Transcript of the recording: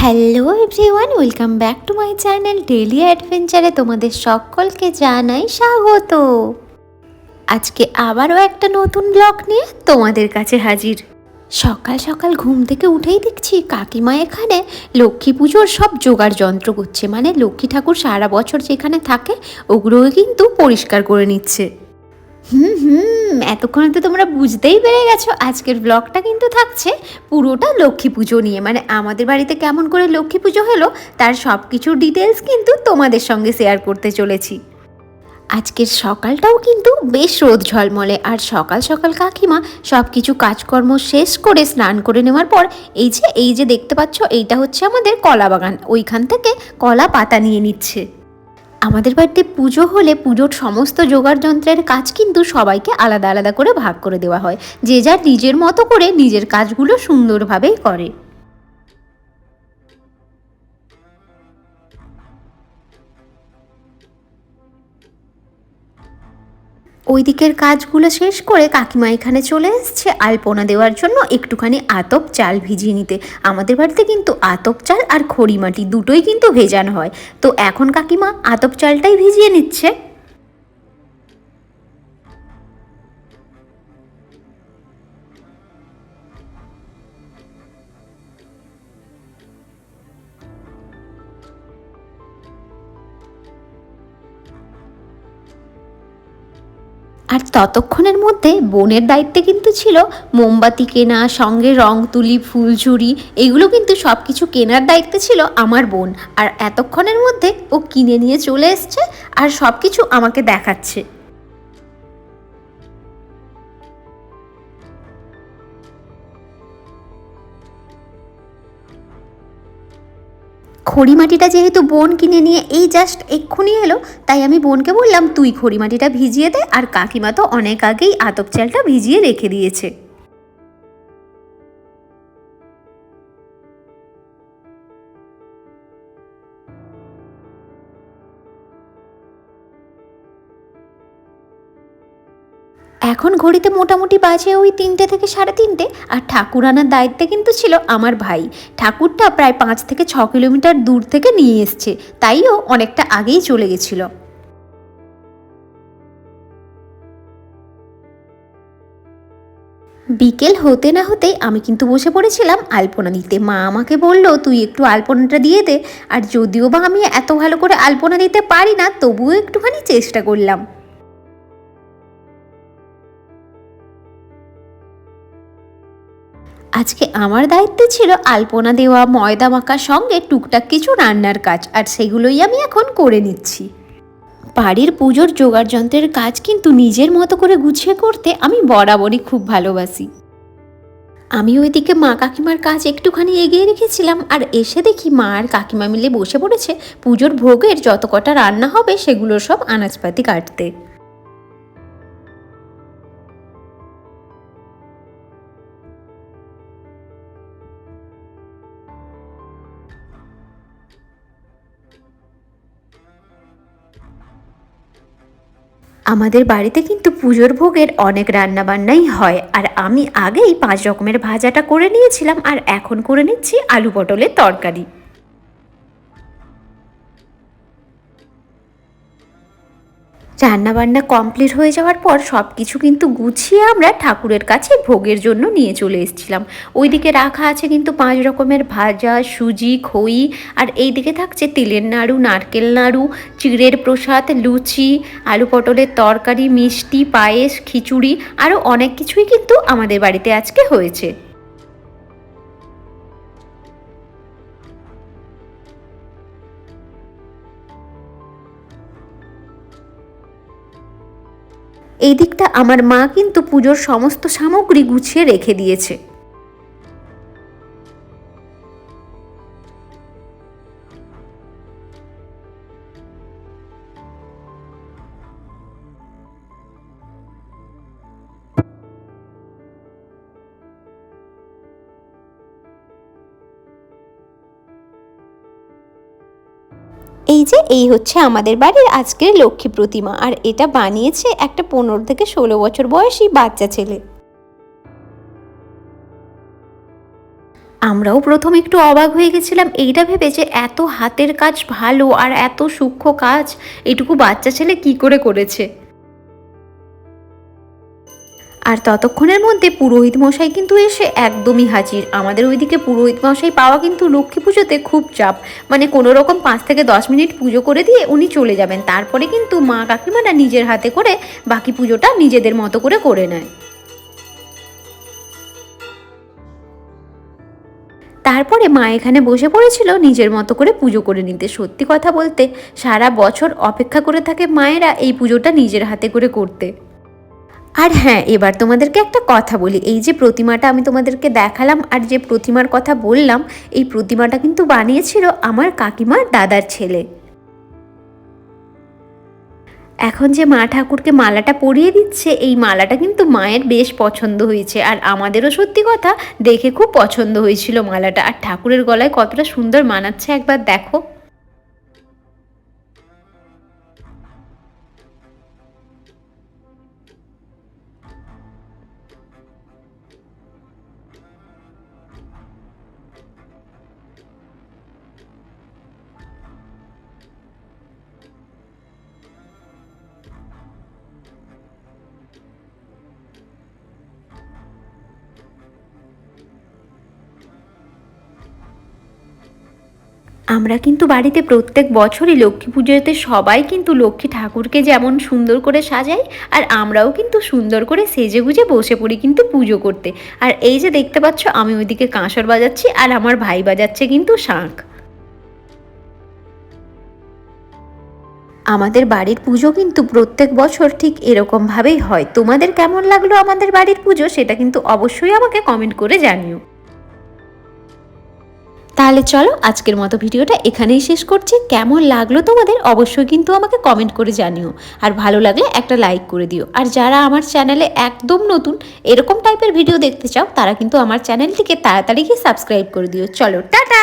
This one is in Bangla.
Hello everyone welcome back to my channel daily অ্যাডভেঞ্চারে তোমাদের সকলকে জানাই স্বাগত। আজকে আবারও একটা নতুন ব্লগ নিয়ে তোমাদের কাছে হাজির। সকাল সকাল ঘুম থেকে উঠেই দেখছি কাকিমা এখানে লক্ষ্মী পুজোর সব জোগাড় যন্ত্র করছে। মানে লক্ষ্মী ঠাকুর সারা বছর যেখানে থাকে ওগুলোকে কিন্তু পরিষ্কার করে নিচ্ছে। হুম হুম, এতক্ষণে তো তোমরা বুঝতেই পেরে গেছো। আজকের ব্লগটা কিন্তু থাকছে পুরোটা লক্ষ্মী পুজো নিয়ে। মানে আমাদের বাড়িতে কেমন করে লক্ষ্মী পুজো হলো, তার সব কিছুর ডিটেলস কিন্তু তোমাদের সঙ্গে শেয়ার করতে চলেছি। আজকের সকালটাও কিন্তু বেশ রোদ ঝলমলে, আর সকাল সকাল কাকিমা সব কিছু কাজকর্ম শেষ করে স্নান করে নেওয়ার পর, এই যে এই যে দেখতে পাচ্ছ, এইটা হচ্ছে আমাদের কলা বাগান। ওইখান থেকে কলা পাতা নিয়ে নিচ্ছে। আমাদের বাড়িতে পুজো হলে পুজোর সমস্ত জোগাড় যন্ত্রের কাজ কিন্তু সবাইকে আলাদা আলাদা করে ভাগ করে দেওয়া হয়। যে যার নিজের মতো করে নিজের কাজগুলো সুন্দরভাবেই করে। ওই দিকের কাজগুলো শেষ করে কাকিমা এখানে চলে এসছে আলপনা দেওয়ার জন্য একটুখানি আতপ চাল ভিজিয়ে নিতে। আমাদের বাড়িতে কিন্তু আতপ চাল আর খড়ি মাটি দুটোই কিন্তু ভেজানো হয়। তো এখন কাকিমা আতপ চালটাই ভিজিয়ে নিচ্ছে। আর ততক্ষণের মধ্যে বোনের দায়িত্বে কিন্তু ছিল মোমবাতি কেনা, সঙ্গে রং তুলি ফুলঝুরি এগুলো কিন্তু সব কিছু কেনার দায়িত্বে ছিল আমার বোন। আর এতক্ষণের মধ্যে ও কিনে নিয়ে চলে এসছে আর সব কিছু আমাকে দেখাচ্ছে। খড়িমাটিটা যেহেতু বোন কিনে নিয়ে এই জাস্ট এক্ষুনি এলো, তাই আমি বোনকে বললাম, তুই খড়ি মাটিটা ভিজিয়ে দে। আর কাকিমা তো অনেক আগেই আতপ চালটা ভিজিয়ে রেখে দিয়েছে। এখন ঘড়িতে মোটামুটি বাজে ওই তিনটে থেকে সাড়ে তিনটে, আর ঠাকুর আনার দায়িত্বে কিন্তু ছিল আমার ভাই। ঠাকুরটা প্রায় পাঁচ থেকে ছ কিলোমিটার দূর থেকে নিয়ে এসছে তাইও অনেকটা আগেই চলে গেছিল। বিকেল হতে না হতেই আমি কিন্তু বসে পড়েছিলাম আলপনা দিতে। মা আমাকে বলল, তুই একটু আলপনাটা দিয়ে দে। আর যদিও বা আমি এত ভালো করে আলপনা দিতে পারি না, তবুও একটুখানি চেষ্টা করলাম। আজকে আমার দায়িত্বে ছিল আলপনা দেওয়া, ময়দা মাখার সঙ্গে টুকটাক কিছু রান্নার কাজ, আর সেগুলোই আমি এখন করে নিচ্ছি। বাড়ির পুজোর জোগাড় যন্ত্রের কাজ কিন্তু নিজের মতো করে গুছিয়ে করতে আমি বরাবরই খুব ভালোবাসি। আমি ওইদিকে মা কাকিমার কাজ একটুখানি এগিয়ে রেখেছিলাম, আর এসে দেখি মা আর কাকিমা মিলে বসে পড়েছে পুজোর ভোগের যত কটা রান্না হবে সেগুলোর সব আনাজপাতি কাটতে। আমাদের বাড়িতে কিন্তু পুজোর ভোগের অনেক রান্নাবান্নাই হয়। আর আমি আগেই পাঁচ রকমের ভাজাটা করে নিয়েছিলাম আর এখন করে নিচ্ছি আলু পটলের তরকারি। রান্নাবান্না কমপ্লিট হয়ে যাওয়ার পর সব কিছু কিন্তু গুছিয়ে আমরা ঠাকুরের কাছে ভোগের জন্য নিয়ে চলে এসেছিলাম। ওইদিকে রাখা আছে কিন্তু পাঁচ রকমের ভাজা, সুজি, খই, আর এই দিকে থাকছে তিলের নাড়ু, নারকেল নাড়ু, চিড়ের প্রসাদ, লুচি, আলু পটলের তরকারি, মিষ্টি, পায়েস, খিচুড়ি, আরও অনেক কিছুই কিন্তু আমাদের বাড়িতে আজকে হয়েছে। এই দিকটা আমার মা কিন্তু পুজোর সমস্ত সামগ্রী গুছিয়ে রেখে দিয়েছে। যে এই হচ্ছে আমাদের বাড়ির আজকের লক্ষ্মী প্রতিমা। আর এটা বানিয়েছে একটা পনেরো থেকে ষোলো বছর বয়সী বাচ্চা ছেলে। আমরাও প্রথম একটু অবাক হয়ে গেছিলাম। এইটা ভেবে যে এত হাতের কাজ ভালো আর এত সূক্ষ্ম কাজ, এটুকু বাচ্চা ছেলে কি করে করেছে? আর ততক্ষণের মধ্যে পুরোহিত মশাই কিন্তু এসে একদমই হাজির। আমাদের ওইদিকে পুরোহিত মশাই পাওয়া কিন্তু লক্ষ্মী পুজোতে খুব চাপ। মানে কোনো রকম পাঁচ থেকে দশ মিনিট পুজো করে দিয়ে উনি চলে যাবেন। তারপরে কিন্তু মা কাকিমারা নিজের হাতে করে বাকি পুজোটা নিজেদের মতো করে করে নেয়। তারপরে মা এখানে বসে পড়েছিল নিজের মতো করে পুজো করে নিতে। সত্যি কথা বলতে সারা বছর অপেক্ষা করে থাকে মায়েরা এই পুজোটা নিজের হাতে করে করতে। আর হ্যাঁ এবার তোমাদেরকে একটা কথা বলি। এই যে প্রতিমাটা আমি তোমাদেরকে দেখালাম আর যে প্রতিমার কথা বললাম, এই প্রতিমাটা কিন্তু বানিয়েছিল আমার কাকিমার দাদার ছেলে। এখন যে মা ঠাকুরকে মালাটা পরিয়ে দিচ্ছে, এই মালাটা কিন্তু মায়ের বেশ পছন্দ হয়েছে। আর আমাদেরও সত্যি কথা, দেখে খুব পছন্দ হয়েছিল মালাটা। আর ঠাকুরের গলায় কতটা সুন্দর মানাচ্ছে একবার দেখো। আমরা কিন্তু বাড়িতে প্রত্যেক বছরই লক্ষ্মী পুজোতে সবাই কিন্তু লক্ষ্মী ঠাকুরকে যেমন সুন্দর করে সাজাই, আর আমরাও কিন্তু সুন্দর করে সেজে গুজে বসে পড়ি কিন্তু পুজো করতে। আর এই যে দেখতে পাচ্ছ, আমি ওইদিকে কাঁসর বাজাচ্ছি, আর আমার ভাই বাজাচ্ছে কিন্তু শাঁখ। আমাদের বাড়ির পুজো কিন্তু প্রত্যেক বছর ঠিক এরকমভাবেই হয়। তোমাদের কেমন লাগল আমাদের বাড়ির পুজো? সেটা কিন্তু অবশ্যই আমাকে কমেন্ট করে জানিও। তাহলে চলো আজকের মতো ভিডিওটা এখানেই শেষ করছি। কেমন লাগল তোমাদের অবশ্যই কিন্তু আমাকে কমেন্ট করে জানিও। আর ভালো লাগলে একটা লাইক করে দিও। আর যারা আমার চ্যানেলে একদম নতুন, এরকম টাইপের ভিডিও দেখতে চাও, তারা কিন্তু আমার চ্যানেলটিকে তাড়াতাড়ি গিয়ে সাবস্ক্রাইব করে দিও। চলো, টাটা!